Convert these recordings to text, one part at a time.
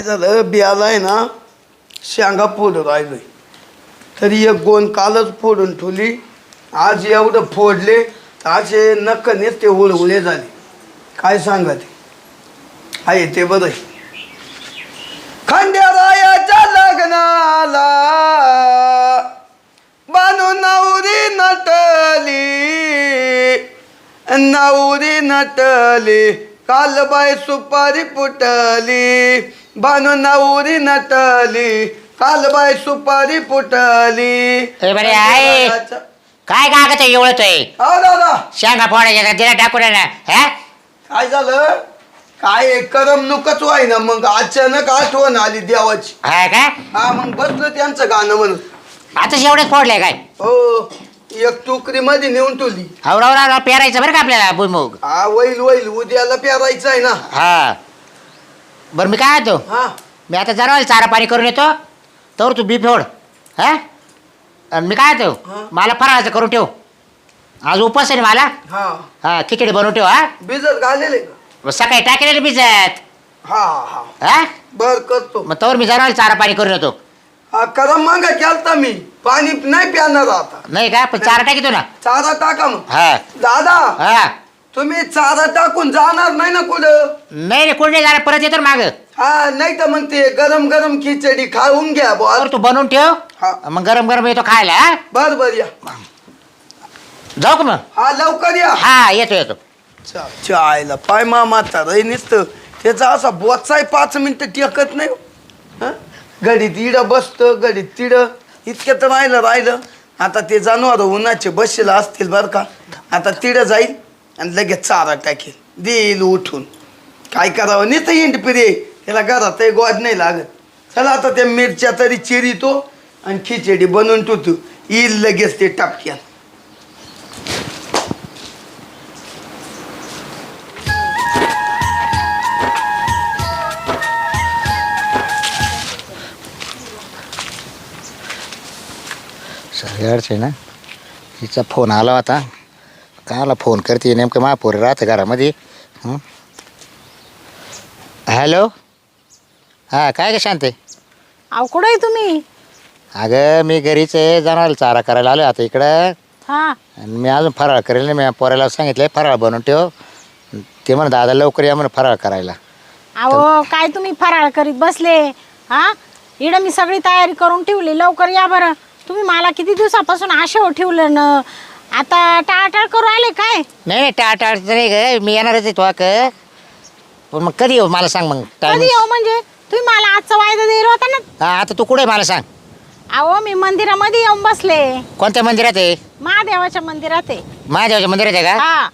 काय झालं बियाला आहे ना शेंगा फोडून राहिलो. तरी एक गोन कालच फोडून ठेवली. आज एवढं फोडले असे नक्कनेच ते उळउळे झाले. काय सांगा ते? आहे ते बरं. आहे. खंडेरायाच्या लग्नाला बानू नवरी नटली नवरी नटली. कालबाई सुपारी फुटली बानू नवरी नटली. कालबाई सुपारी फुटली. ए बरे, आहे. काय कागद एवढतोय हा दादा. शेंगा फोडायच्या दिला टाकून आहे ना हा? काय झालं? काय करमणूकच व्हाय ना मग अचानक आठवण आली देवाची. हा का? हा मग बसलं त्यांचं गाणं म्हणून. आता एवढेच फोडले काय? हो. एक टोकरी मध्ये नेऊन ठेवली. औरवरा पेरायचं बरं का आपल्याला भुईमुग? हा वैल वैल उद्याला पेरायचं आहे ना. हा. बरं मी काय येतो हा. मी आता जरा चारा पाणी करून येतो. तर तू बी फोड हा? आणि मी काय येतो हा. मला फराळाचं करून ठेव. आज उपास आहे ना मला? हा. हा खिचडी बनवून ठेव हा. भिजत घालेले. मग सकाळी टाकेल भिजत? हा हा. हा? बर करतो. मग तवर मी जरा चारा पाणी करून येतो. हा करम मागा केलता मी. पाणी नाही प्याणार आता. नाही का? पण चारा टाकीतो ना. चारा टाका मग. हा. दादा हा. तुम्ही चारा टाकून जाणार नाही ना कुठं? नाही रे कोण नाही जाणार? परत येतो माग. हा नाही तर मग ते गरम गरम खिचडी खाऊन घ्या बुवा. तू बनवून ठेव. हा. मग गरम गरम येतो खायला हा? बर बर या. जाऊ का मग? हा लवकर या. हा येतो येतो. चायला पाय मामा तर नुसतं. त्याचा असा बोचाय पाच मिनिटं टेकत नाही हं? घडीत इडं बसतं घडीत तिडं. इतक्यात राहिलं राहिलं. आता ते जनावर उन्हाचे बसलेलं असतील बरं का. आता तिडं जाईल आणि लगेच चारा टाकेल. देईल उठून. काय करावं? नाही तर इंट पिरे. त्याला घरात गोद नाही लागत. चला आता त्या मिरच्या तरी चिरितो आणि खिचडी बनवून ठेवतो. येईल लगेच ते टापक्या आहे ना. हिचा फोन आला होता. काला फोन करते नेमकं महापोरी राहते घरामध्ये? हॅलो हां काय का शांते? अहो कुठं आहे तुम्ही? अगं मी घरीच आहे जाणार चारा करायला आलो आता इकडं. हा. आणि मी अजून फराळ करेल नाही मी पोराला सांगितलं फराळ बनवून ठेव. ते म्हणा दादा लवकर या म्हणा फराळ करायला. अहो काय तुम्ही फराळ करीत बसले? हा? इकडं मी सगळी तयारी करून ठेवली लवकर या बरं. तुम्ही मला किती दिवसापासून आशेवर ठेवलं ना? आता टाळटाळ करू आले काय? नाही नाही टाटा नाही ग. मी येणारच आहे तो का. पण मग कधी येऊ? मला सांग मग. कधी येऊ म्हणजे? तुम्ही मला आजचा वायदा दिला होता ना? हां आता तू कुठे आहे मला सांग. अहो मी मंदिरामध्ये येऊन बसले. कोणत्या मंदिरात आहे? महादेवाच्या मंदिरात आहे. महादेवाच्या मंदिरात आहे का? हा.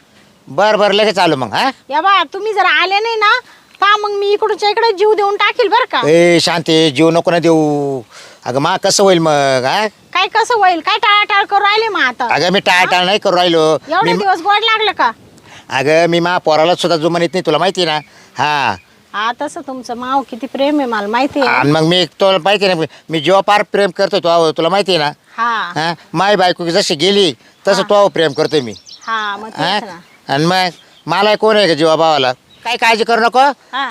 बरं बरं लगेच आलो मग हा? या बा तुम्ही जर आले नाही ना का मग मी इकडच्या इकडे जीव देऊन टाकील बरं का? ए शांती जीव नको ना देऊ. अगं मा कसं होईल मग हा? काय कसं होईल? काय टाळाटाळ करू राहिले मग आता? अगं मी टाळटाळ नाही करू राहिलो. एवढे मी दिवस गोड लागलं का? अगं मी मा पोराला सुद्धा जुमान येत नाही तुला माहिती आहे ना? हा. हा तसं तुमचं माव किती प्रेम आहे मला माहिती आहे. आणि मग मी तुला माहिती आहे ना मी जेव्हा पार प्रेम करतो तो तुला माहिती आहे ना? हा. हा? माय बायको जशी गेली तसं तो प्रेम करतोय मी. हा मग हा? तेच ना. आणि मग मला कोण आहे का जीवा भावाला काही काळजी करू नको? हा.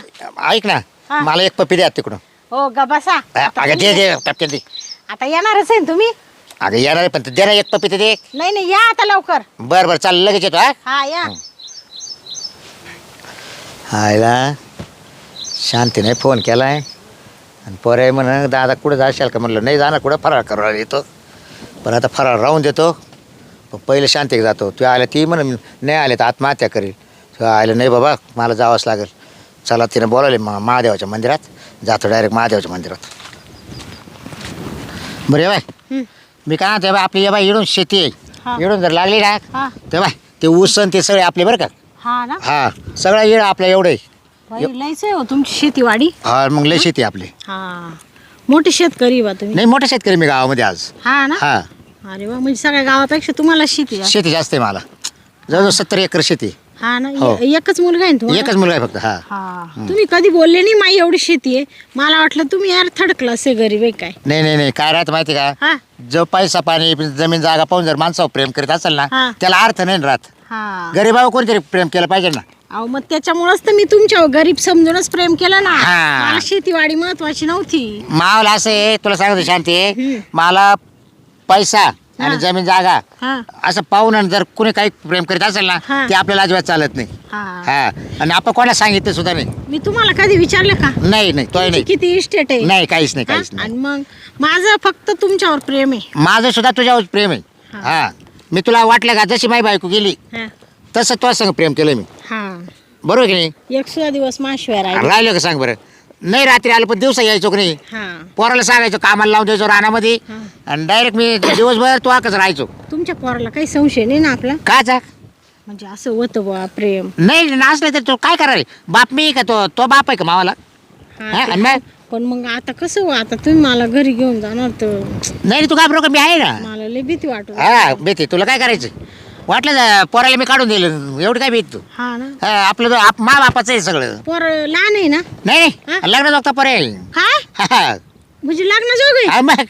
ऐक ना हा. मला एक पप्पी द्या तिकडून. हो ग बसा. अगं दे दे दे. आता येणारच आहे ना तुम्ही? अगं येणार आहे पण ते दे ना एक पप्पी ते दे. नाही नाही या आता लवकर. बरं बरं चाल लगेच येतो हा? हा या. आयला शांतीने फोन केला आहे आणि पोरे म्हण दादा कुठं जाशाल का? म्हणलं नाही जाणार कुठं फराळ करायला येतो. पण आता फराळ राहून देतो. पण पहिले शांतीक जातो. तू आल्या ती म्हण नाही आले तर आत्महत्या करेल. तू आलं नाही बाबा मला जावंच लागेल. चला तिने बोलावले महादेवाच्या मंदिरात. जातो डायरेक्ट महादेवाच्या मंदिरात. बरं ये बाय. मी काय म्हणतो बाय आपली ये बाय इडून शेती हा. आहे इडून जर लागली ना ते बाय ते ऊस आणि ते सगळे आपले बरं का? हा ना. हा सगळा येळ आपल्या एवढं आहे. बाई, लयच आहे हो तुमची शेतीवाडी. हा मग लय शेती आपली. हा. मोठे शेतकरी बा तुम्ही. नाही मोठे शेतकरी मी गावामध्ये आज. हा ना? हा. अरे वा म्हणजे सगळ्या गावापेक्षा तुम्हाला शेती आहे. शेती जास्त आहे मला. जवळजवळ सत्तर एकर शेती हा ना हो. ए- एकच मुलगा आहे ना तुम्हाला? एकच मुलगा आहे फक्त हा. हा. तुम्ही कधी बोलले नाही माई एवढी शेती आहे. मला वाटलं तुम्ही यार थर्ड क्लास आहे गरीब आहे काय? नाही नाही नाही. काय राहत माहिती का? हा. जो पैसा पाणी जमीन जागा पाहून जर माणसावर प्रेम करीत असेल ना. त्याला अर्थ नाही ना राहत. हा. गरीबावर कोणतरी प्रेम केलं पाहिजे ना? अहो मग त्याच्यामुळेच तर मी तुमच्यावर गरीब समजूनच प्रेम केलं ना. हा. मला शेतीवाडी महत्वाची नव्हती. मावला असं आहे तुला सांगतो शांती. हम्म. मला पैसा आणि. जमीन जागा हा. असं पाहून आणि जर कुणी काही प्रेम करीत असेल ना हा. ते आपल्याला अजिबात चालत नाही. हा. हा. आणि आपण कोणाला सांगितलं सुद्धा नाही. मी तुम्हाला कधी विचारलं का? नाही नाही तोय तुमची नाही. किती इस्टेट आहे? नाही काहीच नाही हा? काहीच नाही. आणि मग माझं फक्त तुमच्यावर प्रेम आहे. माझं सुद्धा तुझ्यावर प्रेम आहे. हा. हा. मी तुला वाटलं का जशी माझी बायको गेली हा. तसं तुझ्या संग प्रेम केलं मी. हा. बरोबर की नाही? एक सुद्धा दिवस माशिवाय राहिले राहिलं का सांग बरं? नाही रात्री आलं पण दिवसा यायचो की नाही. हा. पोराला सांगायचो कामाला लावून द्यायचो रानामध्ये. हा. आणि डायरेक्ट मी दिवसभर तो आकच राहायचो. तुमच्या पोराला काही संशय नाही ना आपला? का जा म्हणजे असं होतं बुवा प्रेम. नाही नाचलं तर तो काय करायला? बाप मी का तो तो बाप आहे का मावाला हा, हा, ते आणि मग? पण मग आता कसं हो आता तुम्ही मला घरी घेऊन जाणार तर. नाही तू घाबरू का? मी आहे ना. मला लय भीती वाटत हा भीती. तुला काय करायचं वाटलं जा, पोराला मी काढून दिलं. एवढं काय भीत तू? हा ना. हा, आपलं आप मा बापाचं आहे सगळं. पोर लहान आहे ना? नाही हा? नाही लग्न बघता पर्याय काय हा. म्हणजे लग्न जोग आहे? हा, मग?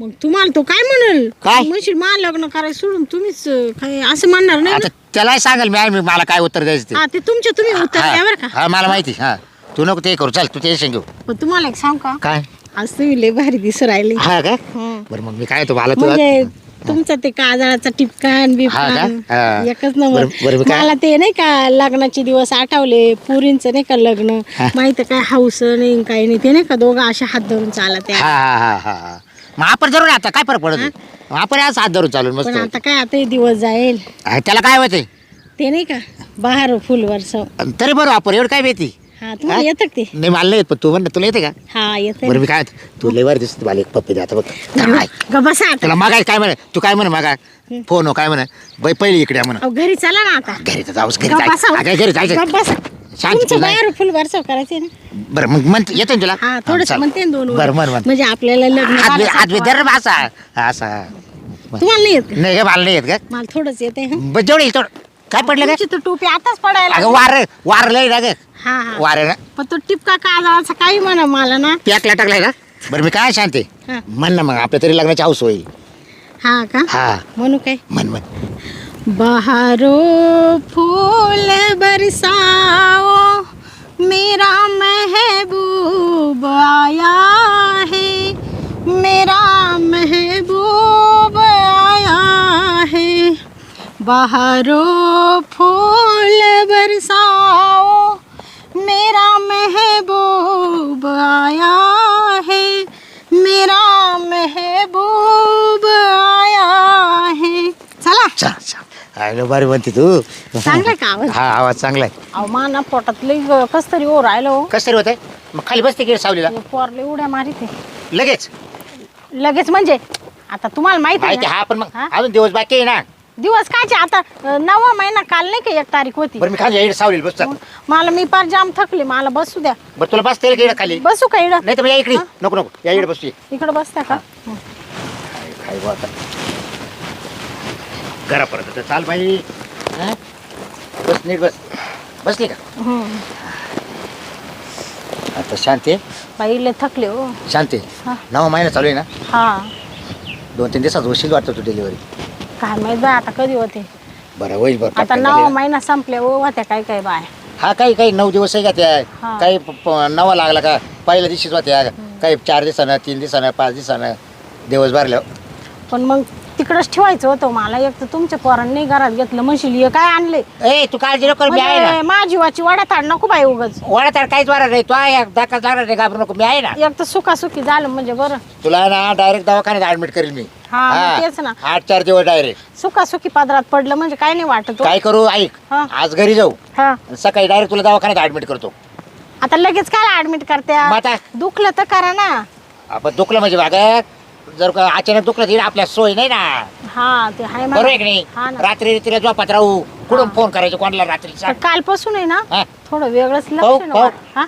मग तुम्हाला तो काय म्हणेल? काय? म्हणशील मला लग्न करायचं सोडून तुम्हीच अं, काय असं म्हणणार नाही आता ना? त्यालाही सांगाल मी मी मला काय उत्तर द्यायचं ते? हा ते तुमच्या तुम्ही उत्तर द्या बरं हा का? हा, मला माहिती. हा. तू नको ते करू. चल तू टेन्शन घेऊ. पण तुम्हाला एक सांग का? काय? आज तुम्ही लय भारी दिसू राहिले. हा का? हं. बरं मग मी काय तो मला तुला म्हणजे तुमचं ते काजळाचा टिपकान हा बिपकान का? हा. एकच नंबर. बरं- बरं मी काय- मला ते नाही का लग्नाचे दिवस आठवले पुरींचं नाही का लग्न. माहिती काय हाऊस नाही काही नाही ते नाही का दोघं अशा हात धरून चालत हा आहे हा हा हा हा. मग आपण जरूर आता काय फरक पडत. आपण आज हात धरून चालून पण मस्त आता काय आता हे दिवस जाईल. हा, त्याला काय होते ते नाही का बहार फुल वर्ष तरी बरं आपण एवढं काय भीती हा तुम्हाला येतं का ते? नाही मला नाही येत पण तू म्हण ना, तुला येते का? हा येतं बरं मी काय तू लेवर दिसत मला एक पप्पी दे आता बघ काय? ग बसा आता. तुला मागाय काय म्हणे? तू काय म्हणे मागा फोन हो काय म्हणे? बाई पहिली इकडे या म्हणे. अहो, घरी चला ना आता. घरी तर जाऊस घरी गप्प जायचं. बसा. अगं, घरी जायचं. बसा. शांत तुमचं तुला. बाहेर फुल वर्ष करायचे ना. बरं मग म्हण येतो ना तुला? हा थोडस चाल. म्हणते ना दोन ओळी. बरं बरं बरं. म्हणजे आपल्याला लग्न हात बी करायचं. धर असा असा. तुम्हाला नाही येत का? नाही का मला नाही येत का मला थोडंच येते जेवढं तेवढं. काय पडलं का तुमची तर टोपी आताच पडायला अगं लागली. वार वार लय ना ग. हा हा. वार ना. पण तो टिपका काजळाचा काही म्हणा मला ना. पॅकला टाकलाय ना? बरं मी काय शांती हा. म्हण ना मग आपल्या तरी लग्नाची हाऊस होईल. हा का? हा. म्हणू काय? म्हण म्हण. बहारो फूल बरसाओ मेरा महबूब आया है मेरा महबूब बहारो फूल बरसाओ मेरा महबूब आया है मेरा महबूब आया है। चला। चल चल आयलो बारी म्हणते तू. चांगलाय का आवाज? हा आवाज चांगलाय. अहो माना पोटात लई कस तरी ओ राहिलो कसं तरी होतंय? मग खाली बसते की सावलीला? पोरले उड्या मारिते लगेच. लगेच म्हणजे? आता तुम्हाला माहिती आहे माहिती ना? हा पण मग हा? अजून दिवस बाकी आहे ना. दिवस कायचे आता अं, नववा महिना काल नाही का एक तारीख होती? बरं मी खाली सावलीला बसतो मला मी पार जाम थकली मला बसू द्या. बरं तुला बसता येईल का इकडं खाली? बसू का इकडं? नाही तर मग या इकडे? नको नको. या इकडे बसू ये. इकडं बसत्या का. काय बुवा आता? चाल बाई. हा? बस नीट बस. बसली का? हं. आता शांती बाई लय थकले हो. शांती हा. नवा महिना चालू आहे ना? हा. दोन तीन दिवसात होशील वाटतं तू डिलिव्हरी काय माहीत बाय आता कधी होते? बरं होईल बरं आता पटकन नववा झाली ना. महिना संपले हो होत्या काय काय बाय. हा काही काही नऊ दिवस आहे का त्या? हा. काही प- प- नवा लागला का? पहिल्या दिवशीच होत्या. काही चार दिवसानं तीन दिवसानं पाच दिवसानं दिवस भरल्या पण मग तिकडंच ठेवायचं होतं मला. एक तर तुमच्या पोरांनी घरात घेतलं म्हणशील हे काय आणले? ए तू काळजी नको करू, मी आहे ना. म्हणजे माझी जीवाची वाड्या ताड नको बाई उगच. वडा तर काहीच वारा नाही. तू आहे धक्का जाणार नाही घाबरू नको. मी आहे ना. एक तर सुखासुखी झालं म्हणजे बरं. तुला ना डायरेक्ट दवाखान्यात ऍडमिट करेल मी. हा, मग तेच ना. आठ चार दिवस डायरेक्ट सुखासुखी पदरात पडलं म्हणजे काय नाही वाटत हो. काय करू ऐक हा. आज घरी जाऊ. हा. आणि सकाळी डायरेक्ट तुला दवाखान्यात ऍडमिट करतो. आता लगेच काय ऍडमिट करते आता? दुखलं तर करा ना. आपण दुखलं म्हणजे बागा जर का अचानक दुखलं तर आपल्या सोय नाही ना. हा ते आहे बरोबर आहे मला की हा नाही ना. रात्री तिला झोपात राहू. कुठून फोन करायचं कोणाला रात्री? पण कालपासून आहे ना हा. थोडं वेगळंच पाहू, लक्ष पाहू. हा?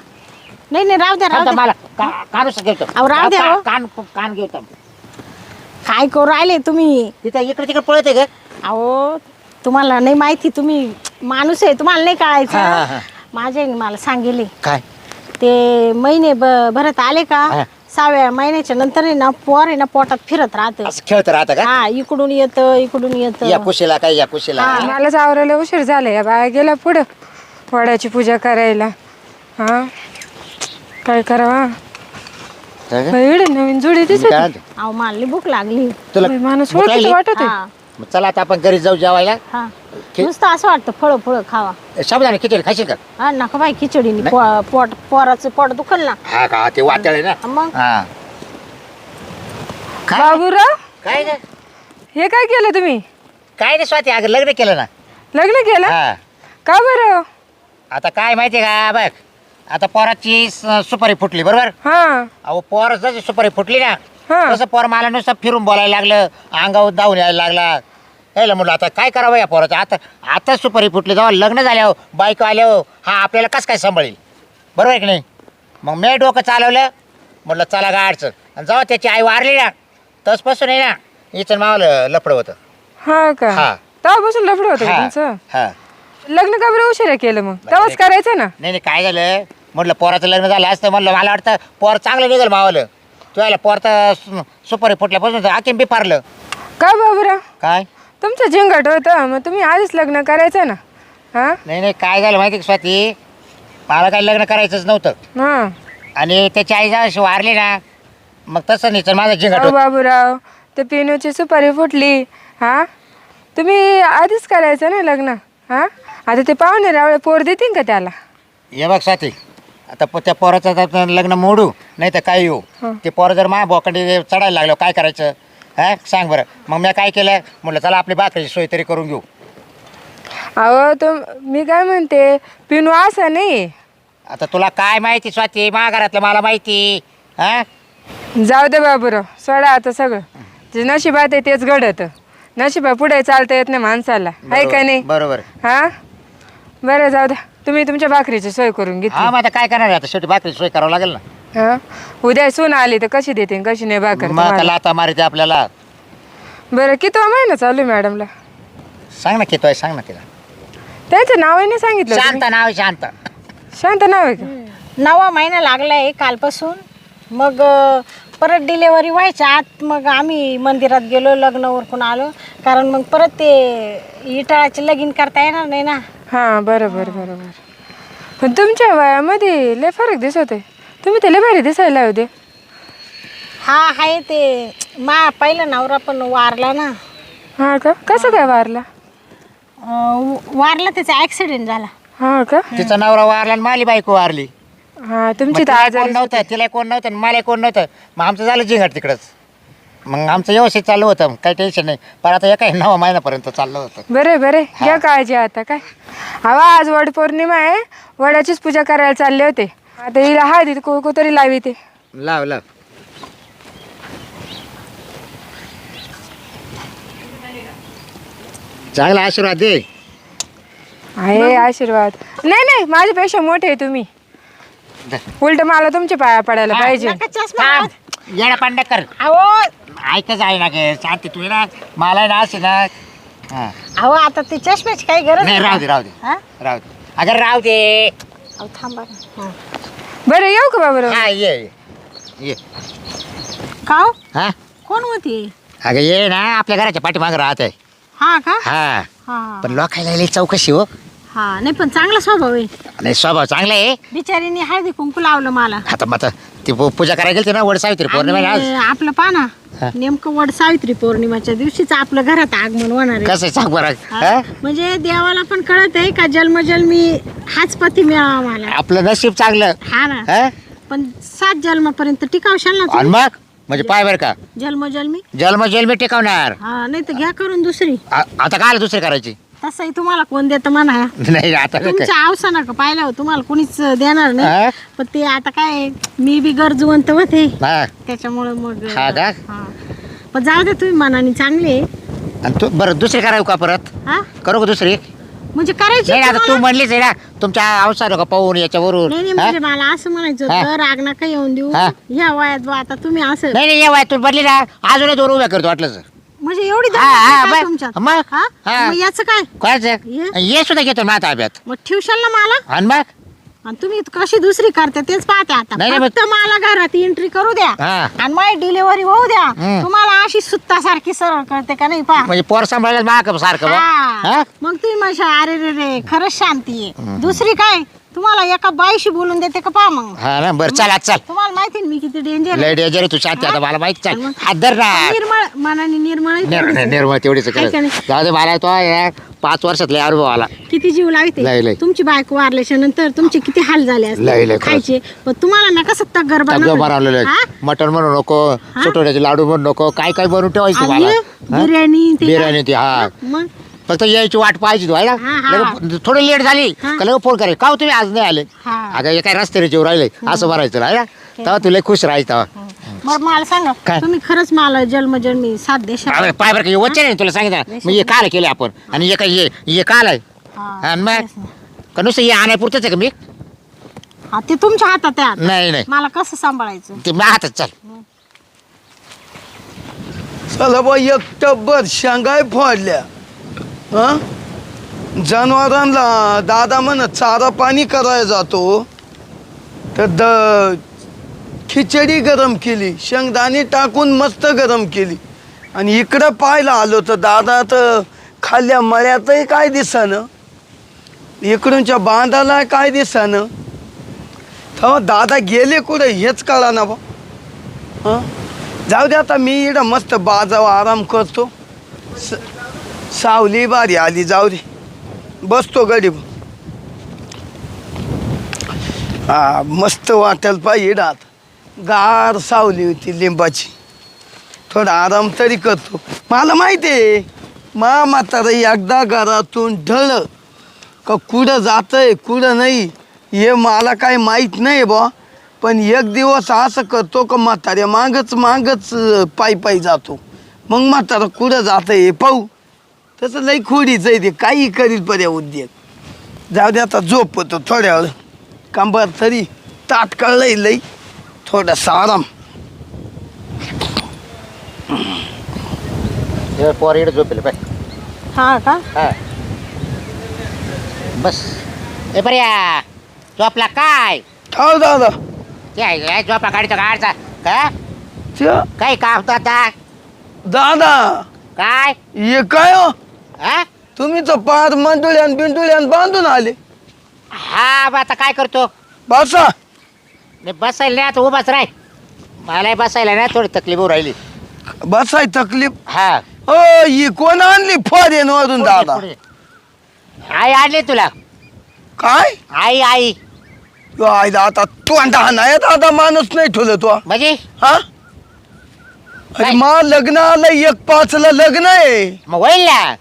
नाही नाही राहू द्या राहू द्या. मला का- घेतो. अहो, राहू द्या, हो. कान कान घेतो. काय करू राहिले तुम्ही? तिथं इकडे तिकडे पळत आहे का अहो तुम्हाला नाही माहिती तुम्ही माणूस आहे तुम्हाला नाही हा, हा, कळायचं. माझ्या आईने मला सांगितले. काय? ते महिने ब- भरत आले हा. का सहाव्या महिन्याच्या नंतर आहे ना पोर आहे ना पोटात फिरत राहत. असं खेळत राहतं का? हा इकडून येत इकडून येत. या कुशीला काय या कुशीला. मलाच आवरायला उशीर झाला या बाया गेल्या पुढं. वडाची पूजा करायला. हा. काय करावा? बाई, एवढी नवीन जोडी मी दिसत काय म्हणतो? अहो मला भूक लागली. तुला बाई, माणूस भूक ओळखीचं लागली? वाटत आहे. हा. मग चला आता आपण घरी जाऊ जेवायला. हा. खि- नुसतं असं वाटतं फळं फळं खावा साबुदाणा खिचडी खाशील का? हा नका बाई खिचडीने पो- पोट पोराचं पोट दुखल ना. हा का ते वाटळ आहे ना मग? हा. काय? बाबूराव? काय गं? हे काय केलं तुम्ही? काय नाही स्वाती अगं लग्न केलं ना? लग्न केलं? हा. का बरं? आता काय माहिती का? बघ. आता पोराची स- सुपारी फुटली बरोबर? हा. अहो पोर जशी सुपारी फुटली ना हा. तसं पोर मला नुसतं फिरून बोलायला लागलं अंगावर धावून यायला लागला. यायला म्हटलं आता काय करावं या पोराचं? आता आता सुपारी फुटली जेव्हा लग्न झाल्यावर बायको आल्यावर हा आपल्याला कसं काय सांभाळील? बरोबर आहे की नाही? मग मी डोकं चालवलं म्हटलं चला गाडचं आणि जेव्हा त्याची आई वारली ना तसपासून आहे ना हिचं मावलं लफडं होतं. हा का? हा. तेव्हापासून लफडं होतं का हा. तुमचं? हा. लग्न का बरं उशिरा केलं मग? तेव्हाच करायचं ना? नाही नाही काय झालं? म्हटलं पोराचं लग्न झालं असतं म्हणलं मला वाटतं पोर चांगलं निघेल मावलं. तू यायला पोर तर सु- सुपारी फुटल्यापासून आखीन बी पारलं का बाबूराव काय? तुमचं झिंगट होतं मग तुम्ही आधीच लग्न करायचं ना? हा? नाही नाही काय झालं माहिती का स्वाती? मला काही लग्न करायचंच नव्हतं. हा. आणि त्याची आई जशी वारली ना मग तसं नाही तर माझं जिंगट अहो बाबूराव ते पिनूची सुपारी फुटली हा? तुम्ही आधीच करायचं ना लग्न हा? आता ते पाहुणे रावळे पोर देतील का त्याला? हे बघ स्वाती आता प- त्या पोराचं आता लग्न मोडू नाही तर काय येऊ? ते पोरं जर मा बोकडे चढायला लागलं काय करायचं? हा? सांग बरं. मग मी काय केलं? म्हटलं चला आपली बाकरीची सोय तरी करून घेऊ. अहो तुम मी काय म्हणते पिनू असं नाही. आता तुला काय माहिती स्वाती? मा घरातलं मला माहिती. हा? जाऊ दे बाबूराव सोडा आता सगळं. जे नशिबात आहे तेच घडत. नशिबा पुढे चालता येत नाही माणसाला. आहे का नाही? बरोबर. हा? बरं जाऊ द्या. तुम्ही तुमच्या भाकरीची सोय करून हा मग आता काय करणार आहे? आता शेवटी बाकरीची सोय करावं लागेल ना. हा? उद्या सून आली तर कशी देते आणि कशी नाही भाकर मग आता तुम्हाला? लाता मारिते आपल्याला. बरं किती महिना चालू आहे मॅडमला? सांग ना किती आहे सांग ना तिला. त्यांचं नावही नाही सांगितलं शांत. नाव आहे, शांत. शांत नाव आहे का? नवा महिना लागलाय कालपासून. मग अं, परत डिलेवरी व्हायच्या आत मग आम्ही मंदिरात गेलो लग्न उरकून आलो. कारण मग परत ते इटाळाचे लगीन करता येणार नाही ना. हां बरोबर बरोबर. पण तुमच्या वयामध्ये लय फरक दिसत आहे. तुम्ही ते लय भारी दिसायला होते. हा आहे ते. मा पहिला नवरा पण वारला ना. हा का? कसं काय वारला? अं, वारला त्याचा ॲक्सिडेंट झाला. हा का? तिचा नवरा वारला आणि माली बायको वारली. हा मग तुमची तर तिला आजारी कोण नव्हतं? तिला कोण नव्हतं? आणि मला कोण नव्हतं? मग आमचं झालं जिंगट तिकडंच. मग आमचं व्यवस्थित चालू होतं. काही टेन्शन नाही. पण आता एका नवा महिन्यापर्यंत चाललं होतं. बरे बरे घ्या काळजी आता काय? हवा आज वड पौर्णिमा आहे. वडाचीच पूजा करायला चालले होते. आता हिला हळदी कुकू तरी लावी ते. लाव लाव. चांगला आशीर्वाद दे. आहे आशीर्वाद. नाही नाही माझ्यापेक्षा मोठे आहे तुम्ही. उलट मला तुमच्या पाया पडायला पाहिजे. नका चष्मा थांब. येडा पांडा कर. अहो. ऐकच आहे ना गे शांती तू ना. मला ना असे ना हा. अहो आता ते चष्म्याची काही गरज नाही राहू दे राहू दे. हा? राहू दे. अगं राहू दे. अहो, थांबा. हा. बरं येऊ का बाबा हा ये ये. ये. का हो? हा? कोण होती अगं ये ना आपल्या घराच्या पाठीमागं राहत आहे हा का? हा. हा. पण लोकायला लई चौकशी हो. हा नाही पण चांगला स्वभाव आहे. नाही स्वभाव चांगला आहे. बिचारीने हळदी कुंकू लावलं मला. आता मग आता ती पू- पूजा करायला गेली ना वड सावित्री पौर्णिमा आहे आणि आज आपलं पाना हा. नेमकं वड सावित्री पौर्णिमाच्या दिवशीच आपलं घरात आगमन होणार आहे. कसं आहे सांग बरं. हा? हा? म्हणजे देवाला पण कळत आहे का जन्मजन्मी हाच पती मिळावा मला. आपलं नशीब चांगलं. हा ना. हा? पण सात जन्मापर्यंत टिकावशाल ना आणि तू मग? म्हणजे पाय बरं का? जन्मजन्मी? जन्म टिकवणार. हा नाही तर घ्या करून दुसरी. आ- आता काय दुसरी करायची? तसंही तुम्हाला कोण देतं म्हणा नाही आता काय. तुमच्या अवसाना का पाहिलं तुम्हाला कोणीच देणार हा? नाही पण ते आता काय मी बी गरजवंत होते हा त्याच्यामुळे मग हा का? हा. पण जाऊ दे तुम्ही मनाने चांगले आहे. आणि तू बरं दुसरी करावं का परत हा करू का दुसरी म्हणजे करायची नाही आता तू तुम्हाला? म्हणलीच आहे ना तुमच्या अवसर का पाहून याच्यावरून नाही नाही हा? म्हणजे मला असं म्हणायचं हा? होतं राग नका येऊन देऊ हा? ह्या वयात बुवा आता तुम्ही असं नाही नाही येवाय तू बनली ना अजून दोन उभ्या करतो वाटलं तर म्हणजे एवढी हा, हा. तुमच्यात मग? हा? हा. मग याचं काय कोणाचं ये. ये सुद्धा घेतो ना ताब्यात मग ठेवशाल ना मला आणि मग आणि तुम्ही कशी दुसरी करते तेच पाहते आता नाही, नाही, फक्त मला घरात एंट्री करू द्या हा. आणि माझी डिलिव्हरी होऊ द्या हम्म. तुम्हाला अशी सुत्तासारखी सरळ करते का नाही पहा म्हणजे पोर सांभाळायला माग सारखं बा हा. हा? मग तुम्ही म्हणशा अरे रे रे खरंच शांती आहे दुसरी काय तुम्हाला एका बाईशी बोलून देते का पहा मग? हा ना बरं चल चल. तुम्हाला माहिती ना मी किती डेंजर लय डेंजर आहे तू शांती आता मला माहीत चल धर ना. निर्मळ मनाने निर्मळ. निर्मळ तेवढीच? जाऊ दे मला तो या पाच वर्षात लय अनुभव आला. किती जीव लय, लावते. तुमची बायको वारल्याच्या नंतर तुमचे किती हाल झाले लय, लय, असते खरंच. खायचे? पण तुम्हाला ना कसं बनवलेलं हा? आहे. मटण बनवू नको सुटवण्याचे लाडू बनवू नको काय काय बनवून ठेवायचं तुम्हाला? बिर्याणी ते बिर्याणी ती हा. मग? फक्त यायची वाट पाहायची तू आहे ना? हा, हा. लगेच थोडी लेट झाली हा. का लगेच फोन करे? का हो तुम्ही आज नाही आले? हा. अगं हे काय रस्त्याने जेव राहिले असं भरायचं आहे ना? तेव्हा तुला खुश राहायचं तेव्हा. मग मला सांगा काय? तुम्ही खरंच मला जन्मजन्मी साथ देशाल अरे पाय बरं का हे वचन आहे तुला सांगितलं? मग हे काल केले आपण. आणि हे काय हे हे काल आहे? हा, आणि मग. का नुसतं हे आणायपुरतंच आहे का मी? हा, ते तुमच्या हातात आहे आता. नाही नाही. मला कसं सांभाळायचं? ते माझ्या हातात चल. चला बा एक टब्बर शेंगाय फोडल्या. हां? जनावरांना दादा म्हण चारा पाणी करायला जातो. तर द खिचडी गरम केली शेंगदाणे टाकून मस्त गरम केली. आणि इकडं पाहायला आलो तर दादा तर खाल्ल्या मळ्यातही काय दिसानं? इकडूनच्या बांधाला काय दिसानं? तेव्हा दादा गेले कुठे? हेच कळा ना बा. हां? जाऊ दे आता मी इकडं मस्त बाजावा आराम करतो. स सावली बारी आली जाऊ दे. बसतो गडी हा मस्त वाटेल पाहिजे डात गार सावली होती लिंबाची. थोडा आराम तरी करतो. मला माहिती आहे मा म्हातारा एकदा घरातून ढळ. का कुठं जातंय कुठं नाही हे मला काही माहीत नाही बा. पण एक दिवस असं करतो का म्हाताऱ्या मागच मागच पायी पायी जातो. मग म्हातारा कुठं जातं हे पाहू. तसं लई खोडीचं आहे ते. काही करील पर्या उद्योग. जाऊ दे आता झोपतो थोड्या वेळ कंबर तरी ताटकळ लई लई. थोडासा आराम. हे पोर इकडे झोपेल पाय. हा का? हा. बस. ए पर्या झोपला काय? ठाव दादा. ते आहे काय झोपला गाडीचा गाडचा. का? त्या काय काम होतं आता? दादा. काय? हे काय हो? हा? तुम्ही तर पार मंडुळ्यान बिंडुळ्यान बांधून आले. हा बा आता काय करतो? बसा. मी बसायला नाही आता उभाच राय. मला बसायला नाही थोडी तकलीफ होऊ राहिली. बसाय तकलीफ? हा. हो ही कोण आणली फॉरेन वरून दादा? पुढे. आई आणली तुला. काय? आई आई. यो आयला आता तू अंडा नाही दादा माणूस नाही ठेवलं तू. म्हणजे? हा? अरे काय? मा लग्न आलं एक पाचला लग्न आहे. मग होईल ना.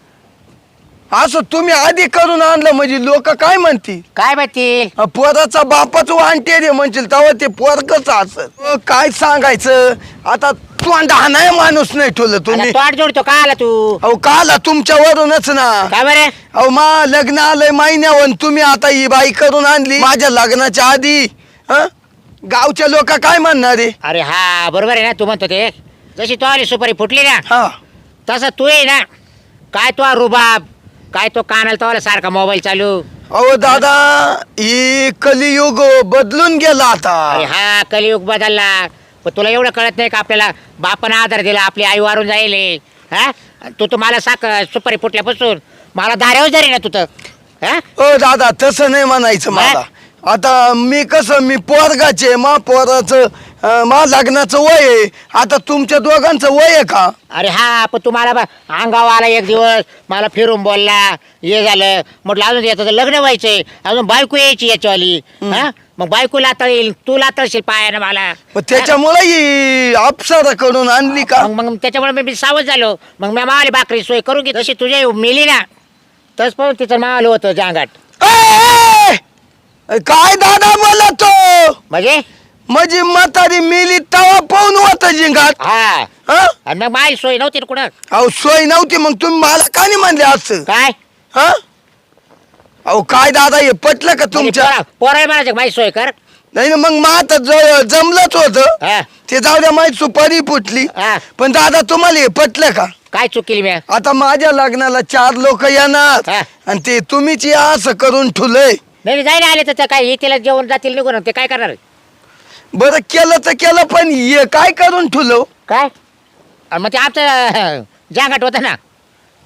असं तुम्ही आधी करून आणलं म्हणजे लोक काय म्हणतील? काय माहिती अ, पोराचा बापाच वांटे रे म्हणतील तेव्हा ते पोरकच असत काय सांगायचं? आता तू अंडा नाही माणूस नाही ठेवलं तुम्ही. तोंड जोडतो का आला तू? अहो काला तुमच्यावरूनच ना. काय बरे? अहो मा लग्न आलंय महिन्यावर तुम्ही आता ही बाई करून आणली. माझ्या लग्नाच्या आधी हं? गावचे लोक काय म्हणणार आहे? अरे हा बरोबर आहे ना तू म्हणतो ते. जशी तो आली सुपारी फुटली ना हा. तसं तू आहे ना. काय तो रुबाब? काय तो कानाला तो सारखा मोबाईल चालू. अहो दादा ही कलियुग बदलून गेला अरे आता हा कलियुग बदलला. पण तुला एवढं कळत नाही का आपल्याला बापानं आधार दिला आपली आई वारून जाईल हा? तू तर मला साक सुपारी फुटल्यापासून मला दाऱ्यावर जरी ना तू तर. हा? ओ दादा तसं नाही म्हणायचं मला. आता मी कसं मी पोरगाचे मा पोराचं अं, मा लग्नाचं वय आहे. आता तुमच्या दोघांचं वय आहे का? अरे हा पण तुम्हाला बा अंगावर आला एक दिवस मला फिरून बोलला हे झालं. म्हटलं अजून याचं तर लग्न व्हायचंय. अजून बायको यायची याच्यावाली. हा? मग बायको लाता येईल तू लातळशील पायानं मला. मग त्याच्यामुळे ही अप्सरा करून आणली का? मग मग त्याच्यामुळे मी- मी सावध झालो. मग मी मावाली भाकरी सोय करून घेत जशी तुझ्या मेली ना. तस पण तिचं मावालं होतं जांगाट ए! काय दादा बोलतो म्हणजे? म्हणजे म्हातारी मिली तवा पाहून होत जिंगात. हा. हं? आणि मग माझी सोय नव्हती ना कुठं? अहो सोय नव्हती मग तुम्ही मला का नाही म्हणले असं? काय? हा? अहो काय दादा हे पटलं का म्हणजे तुमच्या? पोरा- पोराला म्हणायचं माझी सोय कर. नाही ना मग मग आता ज- जमलंच होतं. हा. ते जाऊ द्या माझी सुपारी फुटली. हा. पण दादा तुम्हाला हे पटलं का? काय चूक केली मी? आता माझ्या लग्नाला चार लोक येणार. हा. आणि ते तुम्हीच या असं करून ठुलय. नाही जायला आले तर काय तिला जेवण जातील निघून ते काय करणार? बरं केलं तर केलं पण हे काय करून ठुलो? काय? मग ते आमचं जांगाट होतं ना.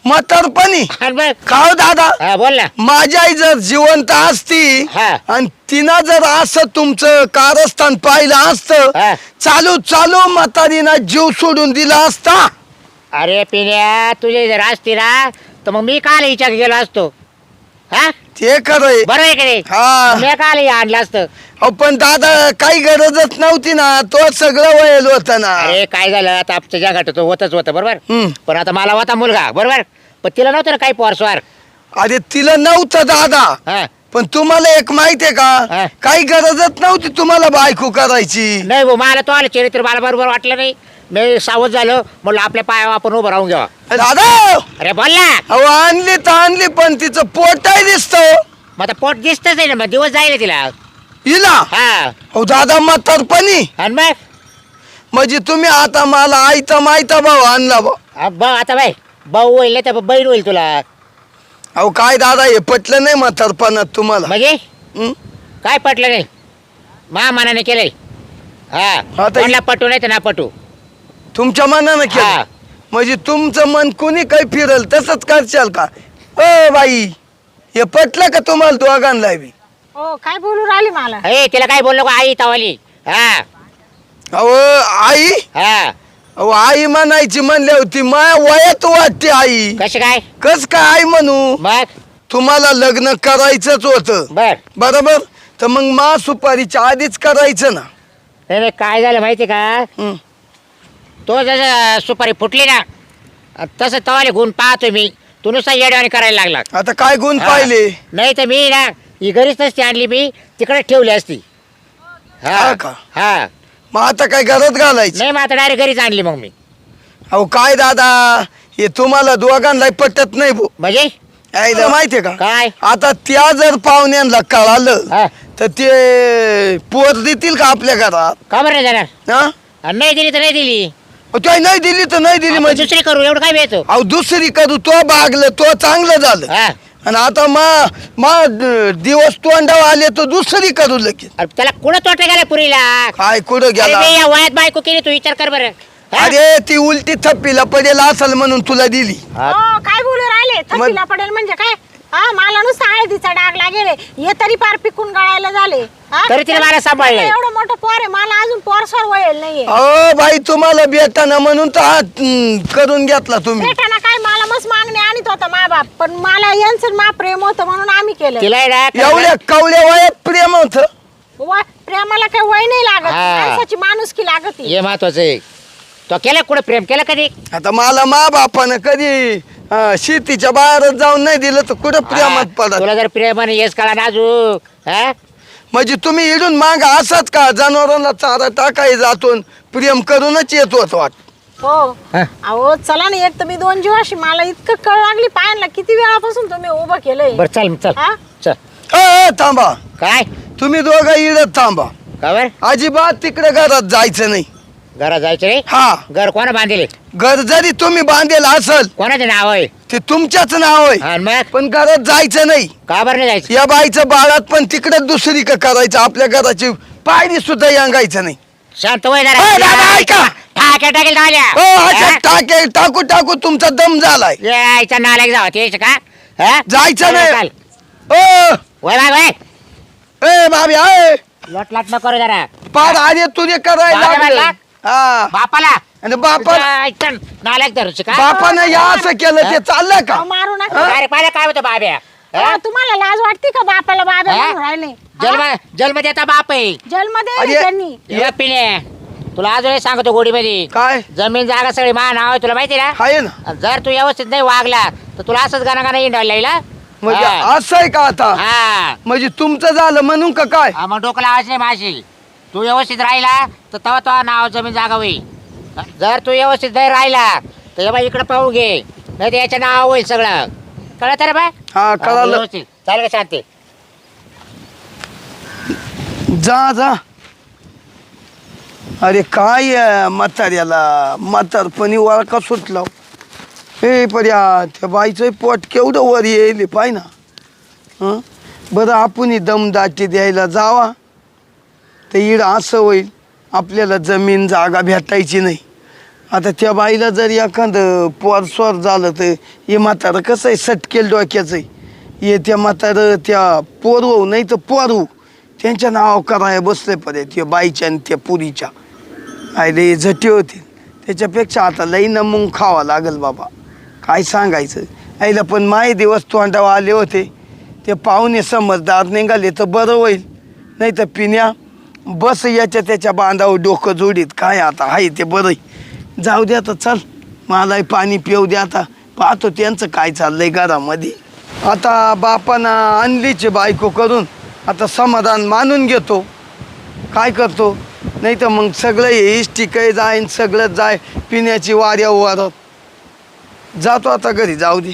म्हातारपणी आणि बघ खाव दादा? हा, बोल ना. माझी आई जर जिवंत असती हा. आणि तिनं जर असं तुमचं कारस्थान पाहिलं असतं हा. चालू चालू म्हातारीनं जीव सोडून दिला असता. अरे पिण्या तुझे जर असती ना तर मग मी काल हिच्या गेलो असतो? हा? ते खरंय बरोबर आहे की नाही? हा. मी काल हे आणलं असतं. अहो, पण दादा काही गरजच नव्हती ना. तो सगळं वयल होत ना. अरे काय झालं? आता आमच्या जागाट तो होतच होतं बरोबर? हम्म. पण आता मला होता मुलगा बरोबर? पण तिला नव्हतं ना काही पोरस्वार. अरे तिला नव्हतं दादा. हा. पण तुम्हाला एक माहितीये हा. का? काही गरजच नव्हती तुम्हाला बायको करायची. नाही भाऊ मला तो आलं चरित्र मला बरोबर वाटलं नाही. मी सावध झालो. म्हणलं आपल्या पायावर आपण उभं राहून घ्यावा. दादा! अरे बोल ना अहो आणली तर आणली पण तिचं पोटाय दिसतं मग आता पोट दिसतच नाही ना मग दिवस जाईल तिला. हिला? हा. अहो दादा म्हातारपणी आणि मग? म्हणजे तुम्ही आता मला आईता माहिता भाऊ आणला बा. हा, भाऊ आता बाई भाऊ होईल नाही तर बहीण होईल तुला. अहो काय दादा हे पटलं नाही म्हातारपणात तुम्हाला? म्हणजे? हं? काय पटलं नाही? महामानाने केलंय. हा. आता- कोणाला पटू नाही तर ना पटू. तुमच्या मनानं हा. केलं म्हणजे तुमचं मन कुणी काही फिरल तसंच करशाल का? अ बाई हे पटलं का तुम्हाला दोघांना बी? हो काय बोलू राहिली मला? हे तिला काय बोललो का आई तवाली. हा. अहो आई? हा. अहो आई म्हणायची म्हणली होती माया वयात वाटते आई. कशी काय? कस काय आई म्हणू? मग? तुम्हाला लग्न करायचंच होतं. बर. बरोबर? तर मग मा सुपारीच्या आधीच करायचं ना. नाही नाही, काय झालं माहिती का? हं. तो जसं सुपारी फुटली ना तसं तवाले गुण पाहतो मी. तू नुसता येड्यावानी करायला लागला. आता काय गुण हा. पाहिले? नाही तर मी ना ही घरीच नसती आणली मी तिकडे ठेवली असती. हा. का? हा. मग आता काय घरात घालायची? नाही मग आता डायरेक्ट घरीच आणली मग मी. अहो काय दादा? हे तुम्हाला दोघांना पटत नाही भो. म्हणजे? यायला माहितीये का? काय? आता त्या जर पाहुण्यांना कळालं हा. तर ते पोर देतील का आपल्या घरात? का बरं नाही जाणार? हा? आणि नाही दिली तर नाही दिली. त्या नाही दिली तर नाही दिली म्हणजे दुसरी करू एवढं काय भेटतो अहो दुसरी करू तो बागलं तो चांगलं झालं. हा. आणि आता मा मा द- दिवस तोंडावर आले तर दुसरी करू लगेच. अरे त्याला कुठं तोटा गेला पुरीला? काय कुठं अरे गेला? या वयात बायको केली तू विचार कर बरं. हा? अरे ती उलटी थप्पीला पडेल असेल म्हणून तुला दिली. काय बोलू राहिले? थकीला पडेल म्हणजे काय? हा मला नुसता हळदीचा डाग लागेल. हे तरी पार पिकून गळायला झाले. हा? तरी तिने मला सांभाळलंय. एवढं पोर आहे मला अजून पोर सर वळेल नाहीये. अहो बाई तुम्हाला भेटाना म्हणून तर करून घेतला तुम्ही. भेटाना काय मला मस्त मागणी आणत होता मा बाप पण मला यांचं मा प्रेम होतं म्हणून आम्ही केलं. तिला आहे ना एवढ्या कवल्या वयात प्रेम होत. वा- प्रेमाला काही वय नाही लागत हा. माणसाची माणुसकी लागत. हे महत्वाचं आहे. तो केलं कुठं प्रेम? केलं कधी? आता मला मा बापानं कधी अं, शेतीच्या बाहेरच जाऊन नाही दिलं तर कुठं प्रेमात हा, पडत? तुला जर प्रेमाने येस कळा नाजू हा? म्हणजे तुम्ही इडून माग असत का? जनावरांना चारा टाकाय जातून प्रेम करूनच येत होत वाट. हो. हा. अहो चला ना एक तर मी दोन जीवाशी मला इतकं कळ लागली पाहायला किती वेळापासून तुम्ही उभं केलंय? बर चल चल हा? चल. अ, अ, थांबा. काय? तुम्ही दोघं इडत थांबा. का बर अजिबात तिकडे घरात जायचं नाही. घरात जायचं रे? हा. घर कोणा बांधले? घर जरी तुम्ही बांधेल असल कोणाचं नाव आहे? ते तुमच्याच नाव आहे. मग? पण घरात जायचं नाही. का बरं नाही जायचं? या बाईचं बाळात पण तिकडे दुसरी का करायचं आपल्या घराची पायरी सुद्धा यांगायचं नाही. शांत वय ए, दादा, ऐका. ठाक्या टाकेल हो अच्छा टाके टाकू टाकू तुमचा दम झालाय. यायचा नालायक जावा तेच का? हा? जायचं नाही. चल. ओ वय बाय वय ए बाबी आहे लोट लाट नको रे जरा. पार आले तुझे करायला लागले. हा. बापाला. आणि बापा जायचं, नालायक धरूच का बापानं या असं केलं ते चाललं का? अहो, मारू नका. अरे पाहिलं काय होतं बाब्या? अहो, तुम्हाला लाज वाटते का बापाला बाबा हा? म्हणून राहिले? जन्म जन्म देता बाप आहे. जन्मदे अरे, त्यांनी. ये पिणे. तुला अजून एक सांगतो गोडीमध्ये. काय? जमीन जागा सगळी मा नाव आहे तुला माहिती ना? आहे ना. जर तू व्यवस्थित नाही वागला तर तुला असंच गाणं गाणं इंडायला म्हणजे. असं आहे का आता? हा. म्हणजे तुमचं झालं म्हणून का काय? हा, मग डोकं लावायचं नाही माझी तू व्यवस्थित राहिला तर तेव्हा तो नाव जमीन जागा होईल. जर तू व्यवस्थित नाही राहिला तर हे बाई इकडे पाहू घे नाही तर याच्या नाव होईल सगळं. कळत रे बाय हा कळालं. व्यवस्थित. चालेल का शांती. जा जा. अरे काय आहे म्हाताऱ्याला? म्हातारपणी वळका सुटला. हे पर्या त्या बाईचं पोट केवढं वर येईल पाय ना. हं? बरं आपण दमदाटी द्यायला जावा. तर इड असं होईल. आपल्याला जमीन जागा भेटायची नाही. आता त्या बाईला जर एखादं पोर स्वर झालं तर हे म्हातारं कसं आहे? सटकेल डोक्याचं आहे. हे त्या म्हातारं त्या पोरवू नाही तर पोरवू त्यांच्या नाव कराया बसले पर्यंत त्या बाईच्या आणि त्या पुरीच्या. आयले झटी होतील त्याच्यापेक्षा आता लई नमून खावा लागल बाबा. काय सांगायचं? आईला पण माय दिवस तोंडावर आले होते. ते पाहुणे समजदार निघाले तर बरं होईल. नाही तर पिण्या बस याच्या त्याच्या बांधावर डोकं जोडीत. काय आता आहे ते बरं जाऊ दे आता चल. मलाही पाणी पिऊ दे आता. पाहतो त्यांचं काय चाललंय घरामध्ये. आता बापानं आणलीची बायको करून आता समाधान मानून घेतो. काय करतो? नाही तर मग सगळं इष्टी काही जाईन सगळंच जाय पिण्याची वाऱ्या वारत जातो आता घरी जाऊ दे.